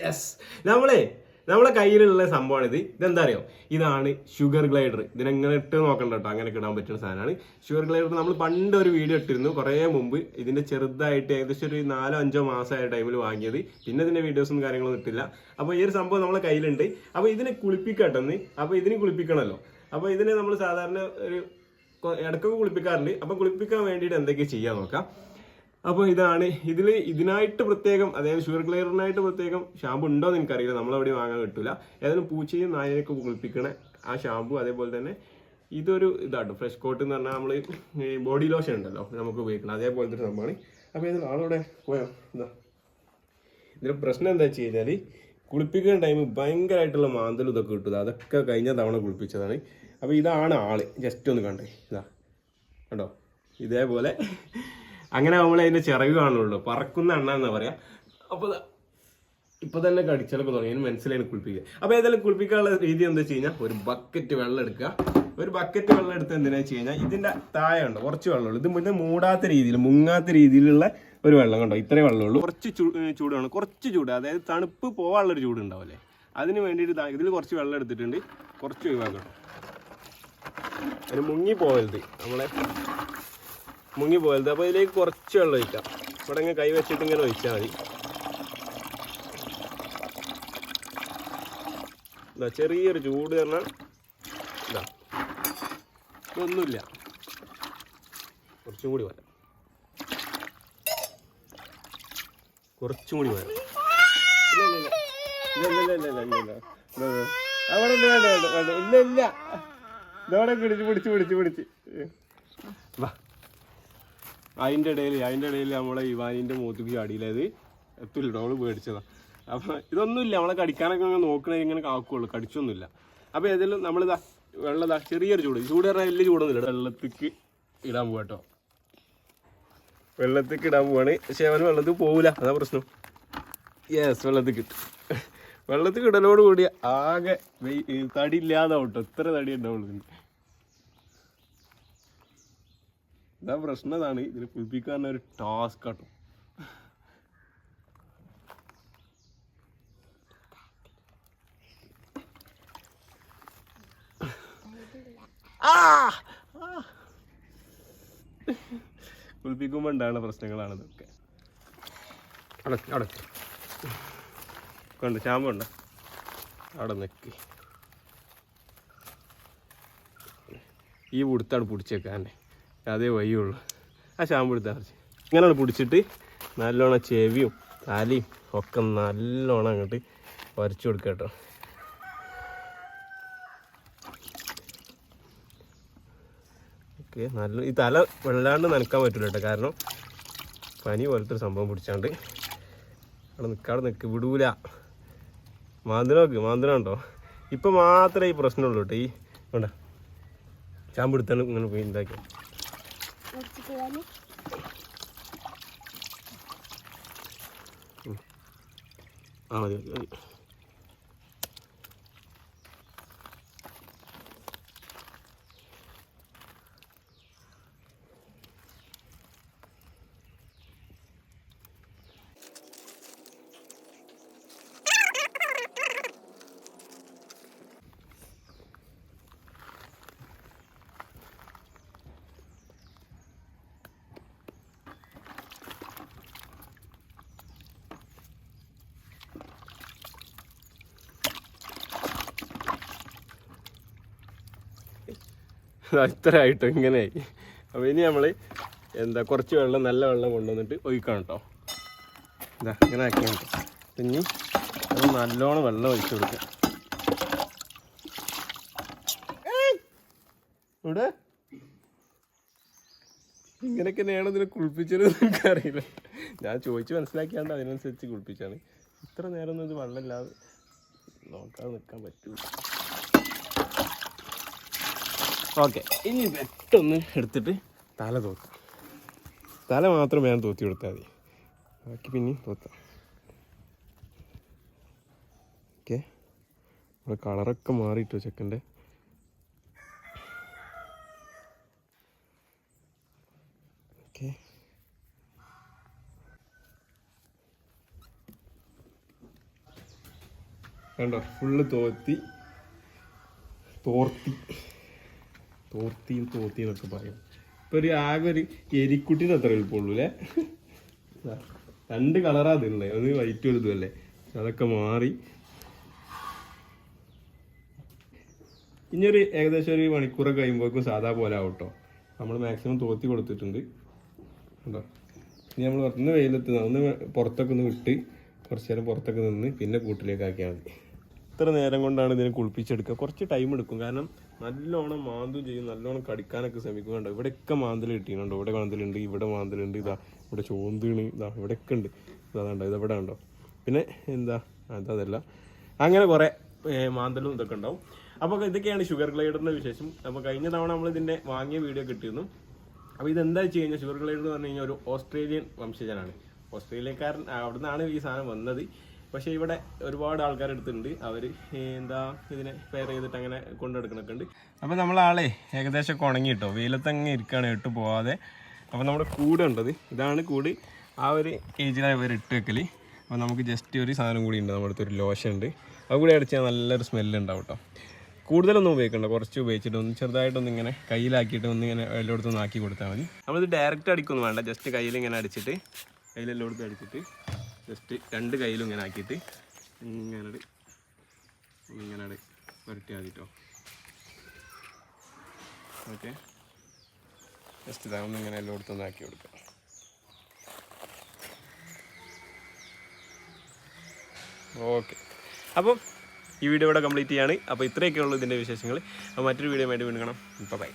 Yes നമ്മളെ നമ്മളെ കയ്യിലുള്ള സംഭവമാണ് ഇത്. ഇതെന്താ അറിയോ ഇതാണ് ഷുഗർ ഗ്ലൈഡർ ഇതിനെങ്ങനെ ഇട്ട് നോക്കണ്ട കേട്ടോ അങ്ങനെ കിടാൻ പറ്റുന്ന സാധനമാണ്. ഷുഗർ ഗ്ലൈഡർ നമ്മൾ പണ്ട് ഒരു വീഡിയോ ഇട്ടിരുന്നു. കുറേ മുമ്പ് ഇതിന്റെ ചെറുതായിട്ട് ഏകദേശം ഒരു നാലോ അഞ്ചോ മാസമായ ടൈമിൽ വാങ്ങിയത്. പിന്നെ ഇതിന്റെ വീഡിയോസും കാര്യങ്ങളൊന്നും ഇട്ടില്ല. അപ്പോൾ ഈ ഒരു സംഭവം നമ്മളെ കയ്യിലുണ്ട്. അപ്പോൾ ഇതിനെ കുളിപ്പിക്കട്ടെന്ന്. അപ്പോൾ ഇതിനെ കുളിപ്പിക്കണമല്ലോ. അപ്പോൾ ഇതിനെ നമ്മൾ സാധാരണ ഒരു ഇടയ്ക്കൊക്കെ കുളിപ്പിക്കാറുണ്ട്. അപ്പോൾ കുളിപ്പിക്കാൻ വേണ്ടിയിട്ട് എന്തൊക്കെ ചെയ്യാൻ നോക്കാം. അപ്പോൾ ഇതാണ്. ഇതിൽ ഇതിനായിട്ട് പ്രത്യേകം അതായത് ഷുഗർ ക്ലിയറിനായിട്ട് പ്രത്യേകം ഷാമ്പു ഉണ്ടോ എന്ന് എനിക്കറിയില്ല. നമ്മളവിടെ വാങ്ങാൻ കിട്ടില്ല ഏതായാലും പൂച്ചയും നായനെയൊക്കെ കുളിപ്പിക്കണ ആ ഷാമ്പു അതേപോലെ തന്നെ ഇതൊരു ഇതാട്ടോ. ഫ്രഷ് കോട്ട് എന്ന് പറഞ്ഞാൽ നമ്മൾ ഈ ബോഡി ലോഷൻ ഉണ്ടല്ലോ നമുക്ക് ഉപയോഗിക്കണം. അതേപോലത്തെ ഒരു സംഭവമാണ്. അപ്പോൾ ഇതിൽ ആളോടെ പോയോ? എന്താ ഇതിന്റെ പ്രശ്നം എന്താ വെച്ച് കഴിഞ്ഞാൽ കുളിപ്പിക്കുന്ന ടൈം ഭയങ്കരമായിട്ടുള്ള മാന്തലും ഇതൊക്കെ കിട്ടും. അതൊക്കെ കഴിഞ്ഞ തവണ കുളിപ്പിച്ചതാണ്. അപ്പോൾ ഇതാണ് ആൾ. ജസ്റ്റ് ഒന്ന് കണ്ടേ. ഇതാ. കണ്ടോ? ഇതേപോലെ അങ്ങനെ നമ്മൾ അതിന്റെ ചിറക് കാണുള്ളൂ. പറക്കുന്ന എണ്ണ എന്നാ പറയാ. അപ്പൊ ഇപ്പൊ തന്നെ കടിച്ചലൊക്കെ തുടങ്ങി. മനസ്സിലായി കുളിപ്പിക്കുക അപ്പൊ ഏതായാലും കുളിപ്പിക്കാനുള്ള രീതി എന്താ വെച്ച് കഴിഞ്ഞാൽ ഒരു ബക്കറ്റ് വെള്ളം എടുക്കുക. ഒരു ബക്കറ്റ് വെള്ളം എടുത്ത് എന്തിനാ വെച്ച് കഴിഞ്ഞാൽ ഇതിന്റെ താഴെ ഉണ്ട് കുറച്ച് വെള്ളമുള്ളൂ ഇത് മുന്നേ മൂടാത്ത രീതിയിൽ മുങ്ങാത്ത രീതിയിലുള്ള ഒരു വെള്ളം കണ്ടോ? ഇത്രേ വെള്ളമുള്ളൂ കുറച്ച് ചൂടാണ്. കുറച്ച് ചൂട്. അതായത് തണുപ്പ് പോകാനുള്ള ഒരു ചൂട് ഉണ്ടാവില്ലേ അതിന് വേണ്ടിയിട്ട് ഇതിൽ കുറച്ച് വെള്ളം എടുത്തിട്ടുണ്ട്. കുറച്ച് ഒഴിവാക്കണം. അതിന് മുങ്ങി പോകരുത്. നമ്മളെ മുങ്ങി പോയത് അപ്പോൾ ഇതിലേക്ക് കുറച്ച് വെള്ളം ഒഴിക്കാം ഇവിടെ ഇങ്ങനെ കൈ വെച്ചിട്ട് ഇങ്ങനെ ഒഴിച്ചാൽ മതി ഇതാ ചെറിയൊരു ചൂട് തന്നെ ഇതാ ഒന്നുമില്ല കുറച്ചും കൂടി വരാം കുറച്ചും കൂടി വരാം അവിടെ വേണ്ട വേണ്ട വേണ്ട ഇല്ല ഇല്ല ഇതോടെ പിടിച്ച് പിടിച്ച് പിടിച്ച് പിടിച്ച് വാ അതിന്റെ ഇടയിൽ അതിന്റെ ഇടയിൽ നമ്മളെ ഇവാനിന്റെ മൂത്തുക്ക് ചാടിയില്ലത് എത്തില്ല അവൾ പേടിച്ചതാ. അപ്പം ഇതൊന്നുമില്ല നമ്മളെ കടിക്കാനൊക്കെ അങ്ങനെ നോക്കണേ ഇങ്ങനെ കാക്കുള്ളൂ കടിച്ചൊന്നുമില്ല. അപ്പോൾ ഏതെങ്കിലും നമ്മളിതാ വെള്ളതാ ചെറിയൊരു ചൂട്. ചൂട് പറഞ്ഞാൽ വലിയ ചൂടൊന്നുമില്ല. വെള്ളത്തിക്ക് ഇടാൻ പോവാ കേട്ടോ വെള്ളത്തിക്ക് ഇടാൻ പോവാണ്. പക്ഷെ അവന് വെള്ളത്തിൽ പോവില്ല അതാ പ്രശ്നം. യെസ് വെള്ളത്തിൽ കിട്ടും വെള്ളത്തിൽ ഇടലോട് കൂടി ആകെ തടി ഇല്ലാതെ കേട്ടോ എത്ര തടി ഉണ്ടാവുള്ളൂ ഇതിന് ഇതാ പ്രശ്നം ഇതാണ് ഇതിന് കുളിപ്പിക്കാൻ ഒരു ടാസ്ക് ആട്ടോ! ആ! കുളിപ്പിക്കുമ്പോൾ ഉണ്ടാകുന്ന പ്രശ്നങ്ങളാണ് ഇതൊക്കെ അവിടെ. ചാമ്പ കൊണ്ട്? അവിടെ നിൽക്കി ഈ ഉടുത്താണ് പിടിച്ചേക്കാൻ അതേ വഴിയുള്ളൂ. ആ ഷാമ്പു എടുത്താൽ മതി ഇങ്ങനെയാണ് പിടിച്ചിട്ട് നല്ലോണം ചെവിയും തലയും ഒക്കെ നല്ലോണം അങ്ങോട്ട് വരച്ചു കൊടുക്കുക കേട്ടോ. ഓക്കെ നല്ല ഈ തല വെള്ളാണ്ട് നനക്കാൻ പറ്റില്ല കേട്ടോ. കാരണം പനി പോലത്തെ ഒരു സംഭവം പിടിച്ചാണ്ട് അവിടെ നിൽക്കാതെ നിൽക്ക് വിടൂല. മാന്തിനോക്ക് മാന്തിനുണ്ടോ ഇപ്പം മാത്രമേ ഈ പ്രശ്നമുള്ളൂ കേട്ടോ. ഈ വേണ്ട ചാമ്പെടുത്താണ് ഇങ്ങനെ പോയി ഉണ്ടാക്കി ആ മതി മതി. മതി ഇത്ര ആയിട്ടോ ഇങ്ങനെയായി. അപ്പോൾ ഇനി നമ്മൾ എന്താ കുറച്ച് വെള്ളം നല്ല വെള്ളം കൊണ്ടുവന്നിട്ട് ഒഴിക്കണം കേട്ടോ ഇതാ ഇങ്ങനെ ആക്കി ഇനി അത് നല്ലോണം വെള്ളം ഒഴിച്ചു കൊടുക്കാം. ഇവിടെ ഇങ്ങനെയൊക്കെ തന്നെയാണ് ഇതിനെ കുളിപ്പിച്ചത് എനിക്കറിയില്ല. ഞാൻ ചോദിച്ച് മനസ്സിലാക്കിയാണ്ട് അതിനനുസരിച്ച് കുളിപ്പിച്ചാണ്. ഇത്ര നേരം ഒന്നും ഇത് വെള്ളമില്ലാതെ നോക്കാതെ നിൽക്കാൻ പറ്റൂല. ഓക്കെ. ഇനി പെട്ടെന്ന് എടുത്തിട്ട് തല തോത്താം. തല മാത്രം വേണം തോത്തി കൊടുത്താൽ മതി. ബാക്കി പിന്നെയും തോത്താം. ഓക്കെ. നമ്മുടെ കളറൊക്കെ മാറിയിട്ടോ ചെക്കന്റെ? ഓക്കെ. കണ്ടോ? ഫുള്ള് തോത്തി തോർത്തി. തോർത്തിയും തോത്തിയും എന്നൊക്കെ പറയും. ഇപ്പൊ ഒരു ആകെ ഒരു എരിക്കുട്ടിന് അത്ര എളുപ്പമുള്ളൂ അല്ലേ രണ്ട് കളറാ അതില്ലേ ഒന്ന് വൈറ്റ് ഒരു ഇതുമല്ലേ അതൊക്കെ മാറി. ഇനിയൊരു ഏകദേശം ഒരു മണിക്കൂറൊക്കെ കഴിയുമ്പോഴേക്കും സാധാ പോലെ ആവും കേട്ടോ നമ്മൾ മാക്സിമം തോത്തി കൊടുത്തിട്ടുണ്ട്. കേട്ടോ ഇനി നമ്മൾ ഒന്ന് വെയിലെത്തുന്ന ഒന്ന് പുറത്തൊക്കെ ഒന്ന് വിട്ട് കുറച്ച് നേരം പുറത്തൊക്കെ നിന്ന് പിന്നെ കൂട്ടിലേക്ക് ആക്കിയാൽ മതി. ഇത്ര നേരം കൊണ്ടാണ് ഇതിനെ കുളിപ്പിച്ചെടുക്കുക. കുറച്ച് ടൈം എടുക്കും. കാരണം നല്ലോണം മാന്തും ചെയ്യും. നല്ലോണം കടിക്കാനൊക്കെ ശ്രമിക്കുന്നുണ്ട് ഇവിടെയൊക്കെ മാന്തൽ കിട്ടിയിട്ടുണ്ടോ. ഇവിടെ മാന്തലുണ്ട് ഇവിടെ മാന്തലുണ്ട്. ഇതാ ഇവിടെ ചോന്തിണ് ഇതാ ഇവിടെയൊക്കെ ഉണ്ട്. ഇതാണ്ടോ? ഇതെവിടെ ഉണ്ടോ പിന്നെ എന്താ? അതല്ല. അങ്ങനെ കുറേ മാന്തലും ഇതൊക്കെ ഉണ്ടാവും. അപ്പോൾ ഇതൊക്കെയാണ് ഷുഗർ ഗ്ലൈഡറിന്റെ വിശേഷം. അപ്പോൾ കഴിഞ്ഞ തവണ നമ്മൾ ഇതിന്റെ വാങ്ങിയ വീഡിയോ കിട്ടിയിരുന്നു അപ്പോൾ ഇതെന്താ വെച്ച് കഴിഞ്ഞാൽ ഷുഗർ ഗ്ലൈഡർ എന്ന് പറഞ്ഞു കഴിഞ്ഞാൽ ഒരു ഓസ്ട്രേലിയൻ വംശജനാണ്. ഓസ്ട്രേലിയക്കാരൻ അവിടുന്നാണ് ഈ സാധനം വന്നത്. പക്ഷേ ഇവിടെ ഒരുപാട് ആൾക്കാർ എടുത്തിട്ടുണ്ട്. അവർ എന്താ ഇതിനെ പെയർ ചെയ്തിട്ട് അങ്ങനെ കൊണ്ടെടുക്കണൊക്കെ ഉണ്ട്. അപ്പോൾ നമ്മളാളെ ഏകദേശം ഒക്കെ ഉണങ്ങി കേട്ടോ വെയിലത്തങ്ങ് ഇരിക്കുകയാണ് ഇട്ട് പോവാതെ. അപ്പോൾ നമ്മുടെ കൂടെ ഉണ്ടത് ഇതാണ് കൂട്. ആ ഒരു കേജിലാണ് ഇവർ ഇട്ട് വെക്കൽ അപ്പോൾ നമുക്ക് ജസ്റ്റ് ഒരു സാധനം കൂടി ഉണ്ട് നമ്മുടെ അടുത്ത് ഒരു ലോഷൻ ഉണ്ട്. അത് കൂടി അടിച്ചാൽ നല്ലൊരു സ്മെല്ല് ഉണ്ടാവും കേട്ടോ കൂടുതലൊന്നും ഉപയോഗിക്കണ്ട കുറച്ച് ഉപയോഗിച്ചിട്ട് ഒന്ന് ചെറുതായിട്ടൊന്ന് ഇങ്ങനെ കയ്യിലാക്കിയിട്ട് ഒന്ന് ഇങ്ങനെ എല്ലായിടത്തും ആക്കി കൊടുത്താൽ മതി. നമ്മളിത് ഡയറക്റ്റ് അടിക്കൊന്നും വേണ്ട ജസ്റ്റ് കയ്യിൽ ഇങ്ങനെ അടിച്ചിട്ട് കയ്യിലെല്ലായിടത്തും അടിച്ചിട്ട്. ജസ്റ്റ് രണ്ട് കയ്യിലും ഇങ്ങനെ ആക്കിയിട്ട് ഇങ്ങനെ ഇങ്ങനെ പുരട്ടിയാൽ മതി ഓക്കെ. ജസ്റ്റ് ഇതാ ഒന്ന് ഇങ്ങനെ എല്ലായിടത്തും ഒന്ന് ആക്കി കൊടുക്കുക ഓക്കെ. അപ്പം ഈ വീഡിയോ ഇവിടെ കംപ്ലീറ്റ് ചെയ്യാണ്. അപ്പോൾ ഇത്രയൊക്കെ ഉള്ളൂ ഇതിന്റെ വിശേഷങ്ങൾ. അപ്പോൾ മറ്റൊരു വീഡിയോ വേണ്ടി വീണ്ടും കാണാം. ഇപ്പോൾ ബൈ.